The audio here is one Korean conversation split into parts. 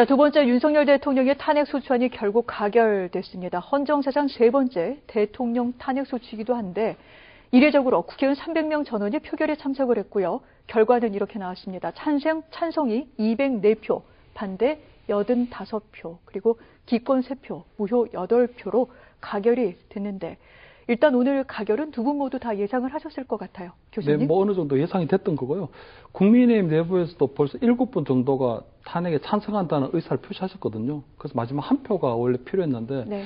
자, 두 번째 윤석열 대통령의 탄핵 소추안이 결국 가결됐습니다. 헌정사상 세 번째 대통령 탄핵 소추이기도 한데 이례적으로 국회의원 300명 전원이 표결에 참석을 했고요. 결과는 이렇게 나왔습니다. 찬성, 찬성이 204표, 반대 85표, 그리고 기권 3표, 무효 8표로 가결이 됐는데 일단 오늘 가결은 두 분 모두 다 예상을 하셨을 것 같아요. 교수님. 네, 뭐 어느 정도 예상이 됐던 거고요. 국민의힘 내부에서도 벌써 일곱 분 정도가 탄핵에 찬성한다는 의사를 표시하셨거든요. 그래서 마지막 한 표가 원래 필요했는데 네.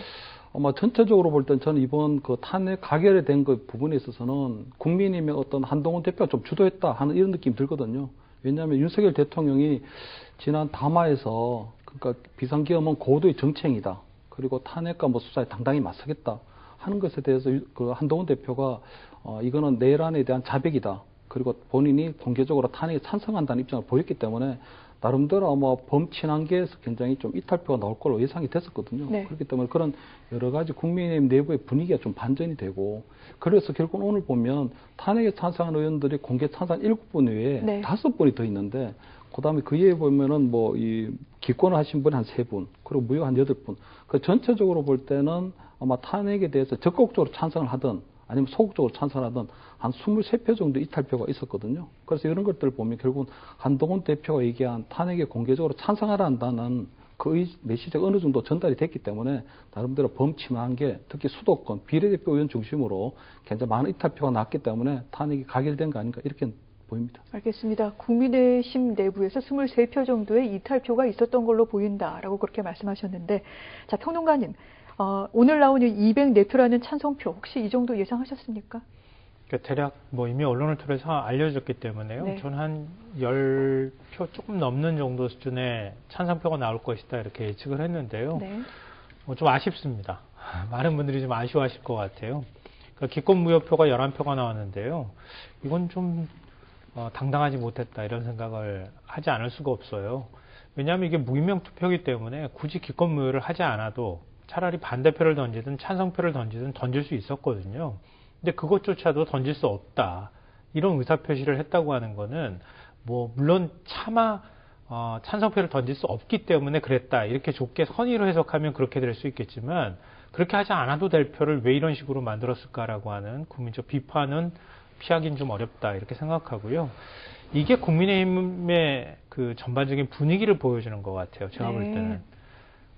아마 전체적으로 볼 땐 저는 이번 그 탄핵 가결에 된 그 부분에 있어서는 국민의힘의 어떤 한동훈 대표가 좀 주도했다 하는 이런 느낌이 들거든요. 왜냐하면 윤석열 대통령이 지난 담화에서 그러니까 비상기업은 고도의 정책이다. 그리고 탄핵과 뭐 수사에 당당히 맞서겠다 하는 것에 대해서 유- 그 한동훈 대표가 어 이거는 내란에 대한 자백이다. 그리고 본인이 공개적으로 탄핵에 찬성한다는 입장을 보였기 때문에 나름대로 아마 범친한계에서 굉장히 좀 이탈표가 나올 걸로 예상이 됐었거든요. 네. 그렇기 때문에 그런 여러 가지 국민의힘 내부의 분위기가 좀 반전이 되고 그래서 결국 오늘 보면 탄핵에 찬성한 의원들이 공개 찬성 7분 외에 네. 다섯 분이 더 있는데 그다음에 그 이에 보면은 뭐 이 기권을 하신 분이 한 세 분, 그리고 무효 한 여덟 분. 그 전체적으로 볼 때는 아마 탄핵에 대해서 적극적으로 찬성을 하든 아니면 소극적으로 찬성을 하든 한 23표 정도 이탈표가 있었거든요. 그래서 이런 것들을 보면 결국은 한동훈 대표가 얘기한 탄핵에 공개적으로 찬성하라 한다는 그 의- 메시지가 어느 정도 전달이 됐기 때문에 나름대로 범침한 게 특히 수도권 비례대표 의원 중심으로 굉장히 많은 이탈표가 났기 때문에 탄핵이 가결된 거 아닌가 이렇게 보입니다. 알겠습니다. 국민의힘 내부에서 23표 정도의 이탈표가 있었던 걸로 보인다라고 그렇게 말씀하셨는데, 자, 평론가님, 어, 오늘 나오는 204표라는 찬성표, 혹시 이 정도 예상하셨습니까? 그러니까 대략 뭐 이미 언론을 통해서 알려졌기 때문에요. 네. 저는 한 10표 조금 넘는 정도 수준의 찬성표가 나올 것이다 이렇게 예측을 했는데요. 네. 어, 좀 아쉽습니다. 많은 분들이 좀 아쉬워하실 것 같아요. 그러니까 기권 무효표가 11표가 나왔는데요. 이건 좀 어, 당당하지 못했다 이런 생각을 하지 않을 수가 없어요. 왜냐하면 이게 무기명 투표이기 때문에 굳이 기권 무효를 하지 않아도 차라리 반대표를 던지든 찬성표를 던지든 던질 수 있었거든요. 근데 그것조차도 던질 수 없다. 이런 의사표시를 했다고 하는 거는 뭐 물론 차마 어, 찬성표를 던질 수 없기 때문에 그랬다. 이렇게 좁게 선의로 해석하면 그렇게 될 수 있겠지만 그렇게 하지 않아도 될 표를 왜 이런 식으로 만들었을까라고 하는 국민적 비판은 피하기는 좀 어렵다. 이렇게 생각하고요. 이게 국민의힘의 그 전반적인 분위기를 보여주는 것 같아요. 제가 볼 네. 때는.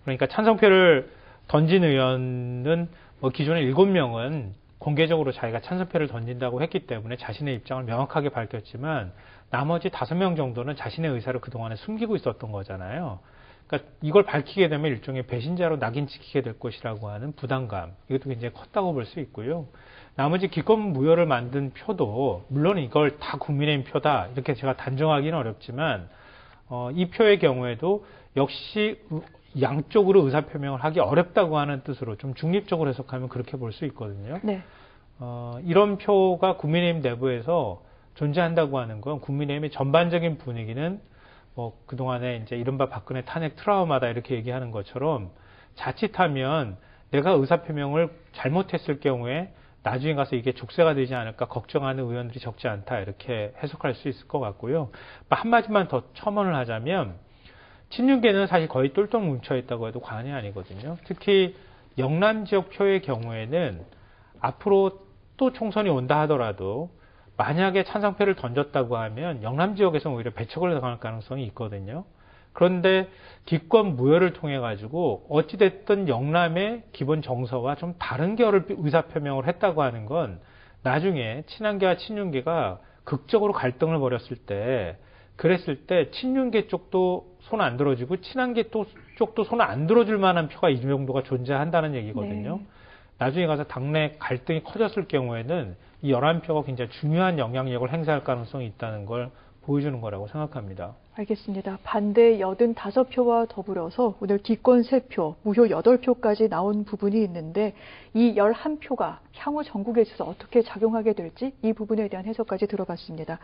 그러니까 찬성표를 던진 의원은 뭐 기존에 일곱 명은 공개적으로 자기가 찬성표를 던진다고 했기 때문에 자신의 입장을 명확하게 밝혔지만 나머지 다섯 명 정도는 자신의 의사를 그동안에 숨기고 있었던 거잖아요. 그러니까 이걸 밝히게 되면 일종의 배신자로 낙인 찍히게 될 것이라고 하는 부담감 이것도 굉장히 컸다고 볼 수 있고요. 나머지 기권 무효를 만든 표도 물론 이걸 다 국민의힘 표다 이렇게 제가 단정하기는 어렵지만 어, 이 표의 경우에도 역시 의- 양쪽으로 의사표명을 하기 어렵다고 하는 뜻으로 좀 중립적으로 해석하면 그렇게 볼 수 있거든요. 네. 어, 이런 표가 국민의힘 내부에서 존재한다고 하는 건 국민의힘의 전반적인 분위기는 뭐 그동안에 이제 이른바 박근혜 탄핵 트라우마다 이렇게 얘기하는 것처럼 자칫하면 내가 의사표명을 잘못했을 경우에 나중에 가서 이게 족쇄가 되지 않을까 걱정하는 의원들이 적지 않다 이렇게 해석할 수 있을 것 같고요. 한마디만 더 첨언을 하자면 친윤계는 사실 거의 똘똘 뭉쳐 있다고 해도 과언이 아니거든요. 특히 영남 지역 표의 경우에는 앞으로 또 총선이 온다 하더라도 만약에 찬성표를 던졌다고 하면 영남 지역에서 오히려 배척을 당할 가능성이 있거든요. 그런데 기권 무효를 통해 가지고 어찌 됐든 영남의 기본 정서와 좀 다른 결을 의사 표명을 했다고 하는 건 나중에 친한계와 친윤계가 극적으로 갈등을 벌였을 때 그랬을 때 친윤계 쪽도 손 안 들어주고 친한계 또- 쪽도 손 안 들어줄 만한 표가 이 정도가 존재한다는 얘기거든요. 네. 나중에 가서 당내 갈등이 커졌을 경우에는 이 11표가 굉장히 중요한 영향력을 행사할 가능성이 있다는 걸 보여주는 거라고 생각합니다. 알겠습니다. 반대 85표와 더불어서 오늘 기권 3표, 무효 8표까지 나온 부분이 있는데 이 11표가 향후 전국에 있어서 어떻게 작용하게 될지 이 부분에 대한 해석까지 들어봤습니다.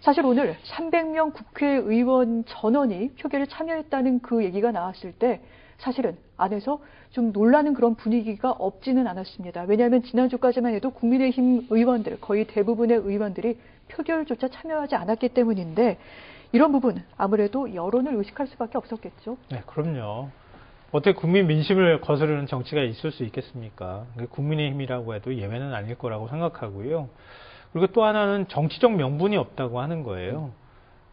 사실 오늘 300명 국회의원 전원이 표결에 참여했다는 그 얘기가 나왔을 때 사실은 안에서 좀 놀라는 그런 분위기가 없지는 않았습니다. 왜냐하면 지난주까지만 해도 국민의힘 의원들, 거의 대부분의 의원들이 표결조차 참여하지 않았기 때문인데 이런 부분 아무래도 여론을 의식할 수밖에 없었겠죠. 네, 그럼요. 어떻게 국민 민심을 거스르는 정치가 있을 수 있겠습니까? 국민의힘이라고 해도 예외는 아닐 거라고 생각하고요. 그리고 또 하나는 정치적 명분이 없다고 하는 거예요.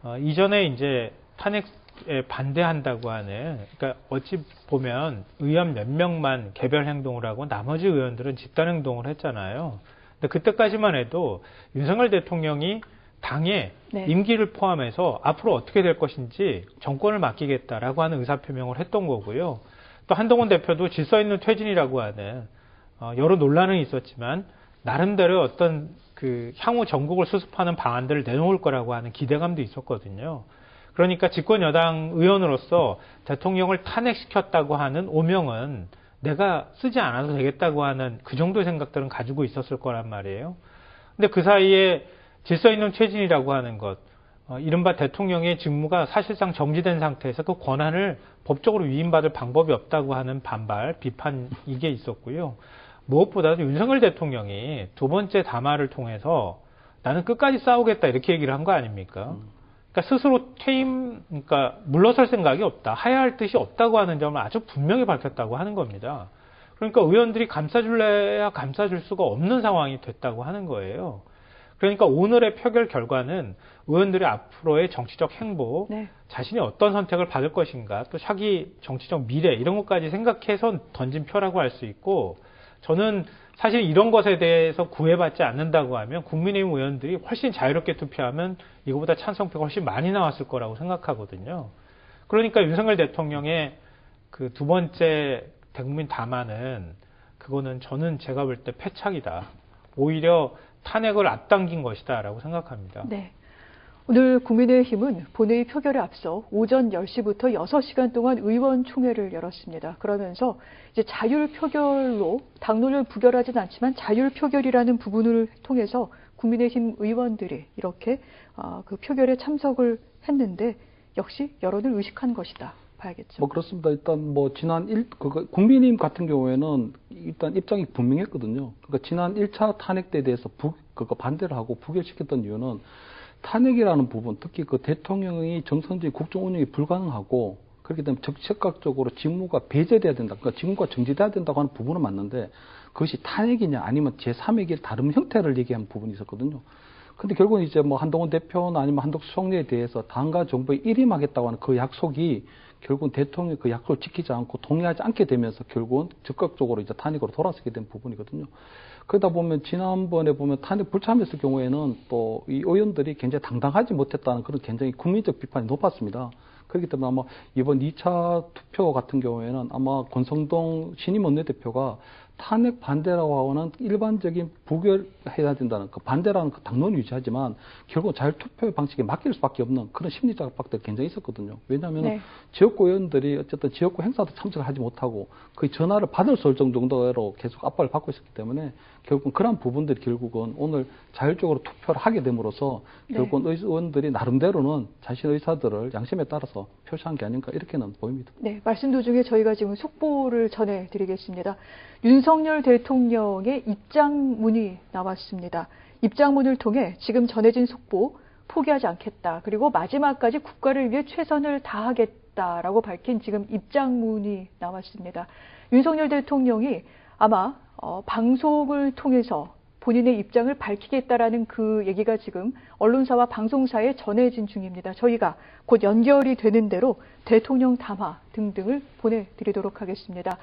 어, 이전에 이제 탄핵에 반대한다고 하는, 그러니까 어찌 보면 의원 몇 명만 개별 행동을 하고 나머지 의원들은 집단 행동을 했잖아요. 근데 그때까지만 해도 윤석열 대통령이 당에 네. 임기를 포함해서 앞으로 어떻게 될 것인지 정권을 맡기겠다라고 하는 의사표명을 했던 거고요. 또 한동훈 대표도 질서 있는 퇴진이라고 하는 어, 여러 논란은 있었지만 나름대로 어떤 그 향후 전국을 수습하는 방안들을 내놓을 거라고 하는 기대감도 있었거든요. 그러니까 집권 여당 의원으로서 대통령을 탄핵시켰다고 하는 오명은 내가 쓰지 않아도 되겠다고 하는 그 정도의 생각들은 가지고 있었을 거란 말이에요. 근데 그 사이에 질서 있는 퇴진이라고 하는 것, 어, 이른바 대통령의 직무가 사실상 정지된 상태에서 그 권한을 법적으로 위임받을 방법이 없다고 하는 반발, 비판 이게 있었고요. 무엇보다도 윤석열 대통령이 두 번째 담화를 통해서 나는 끝까지 싸우겠다 이렇게 얘기를 한 거 아닙니까? 그러니까 스스로 퇴임, 그러니까 물러설 생각이 없다, 하야할 뜻이 없다고 하는 점을 아주 분명히 밝혔다고 하는 겁니다. 그러니까 의원들이 감싸줄래야 감싸줄 수가 없는 상황이 됐다고 하는 거예요. 그러니까 오늘의 표결 결과는 의원들의 앞으로의 정치적 행보, 네. 자신이 어떤 선택을 받을 것인가, 또 자기 정치적 미래 이런 것까지 생각해서 던진 표라고 할 수 있고, 저는 사실 이런 것에 대해서 구애받지 않는다고 하면 국민의힘 의원들이 훨씬 자유롭게 투표하면 이거보다 찬성표가 훨씬 많이 나왔을 거라고 생각하거든요. 그러니까 윤석열 대통령의 그 두 번째 대국민 담화는 그거는 저는 제가 볼 때 패착이다. 오히려 탄핵을 앞당긴 것이다라고 생각합니다. 네. 오늘 국민의힘은 본회의 표결에 앞서 오전 10시부터 6시간 동안 의원총회를 열었습니다. 그러면서 이제 자율 표결로 당론을 부결하진 않지만 자율 표결이라는 부분을 통해서 국민의힘 의원들이 이렇게 아, 그 표결에 참석을 했는데 역시 여론을 의식한 것이다. 봐야겠죠. 뭐 그렇습니다. 일단 뭐 지난 일 그거 국민의힘 같은 경우에는 일단 입장이 분명했거든요. 그러니까 지난 1차 탄핵 때에 대해서 부, 그거 반대를 하고 부결시켰던 이유는 탄핵이라는 부분, 특히 그 대통령이 정상적인 국정 운영이 불가능하고 그렇기 때문에 적극적으로 직무가 배제돼야 된다. 그러니까 직무가 정지돼야 된다고 하는 부분은 맞는데 그것이 탄핵이냐 아니면 제3의 길 다른 형태를 얘기하는 부분이 있었거든요. 근데 결국은 이제 뭐 한동훈 대표나 아니면 한덕수 총리에 대해서 당과 정부에 일임하겠다고 하는 그 약속이 결국은 대통령이 그 약속을 지키지 않고 동의하지 않게 되면서 결국은 적극적으로 이제 탄핵으로 돌아서게 된 부분이거든요. 그러다 보면 지난번에 보면 탄핵 불참했을 경우에는 또 이 의원들이 굉장히 당당하지 못했다는 그런 굉장히 국민적 비판이 높았습니다. 그렇기 때문에 아마 이번 2차 투표 같은 경우에는 아마 권성동 신임 원내대표가 탄핵 반대라고 하는 일반적인 부결해야 된다는 그 반대라는 그 당론을 유지하지만 결국 자율투표 방식에 맡길 수밖에 없는 그런 심리적 압박들이 굉장히 있었거든요. 왜냐하면 네. 지역구 의원들이 어쨌든 지역구 행사도 참석을 하지 못하고 그 전화를 받을 수 있을 정도로 계속 압박을 받고 있었기 때문에 결국은 그런 부분들이 결국은 오늘 자율적으로 투표를 하게 됨으로써 네. 결국은 의원들이 나름대로는 자신의 의사들을 양심에 따라서 표시한 게 아닌가 이렇게는 보입니다. 네, 말씀 도중에 저희가 지금 속보를 전해드리겠습니다. 윤석열 대통령의 입장문이 나왔습니다. 입장문을 통해 지금 전해진 속보 포기하지 않겠다. 그리고 마지막까지 국가를 위해 최선을 다하겠다라고 밝힌 지금 입장문이 나왔습니다. 윤석열 대통령이 아마 어, 방송을 통해서 본인의 입장을 밝히겠다라는 그 얘기가 지금 언론사와 방송사에 전해진 중입니다. 저희가 곧 연결이 되는 대로 대통령 담화 등등을 보내드리도록 하겠습니다.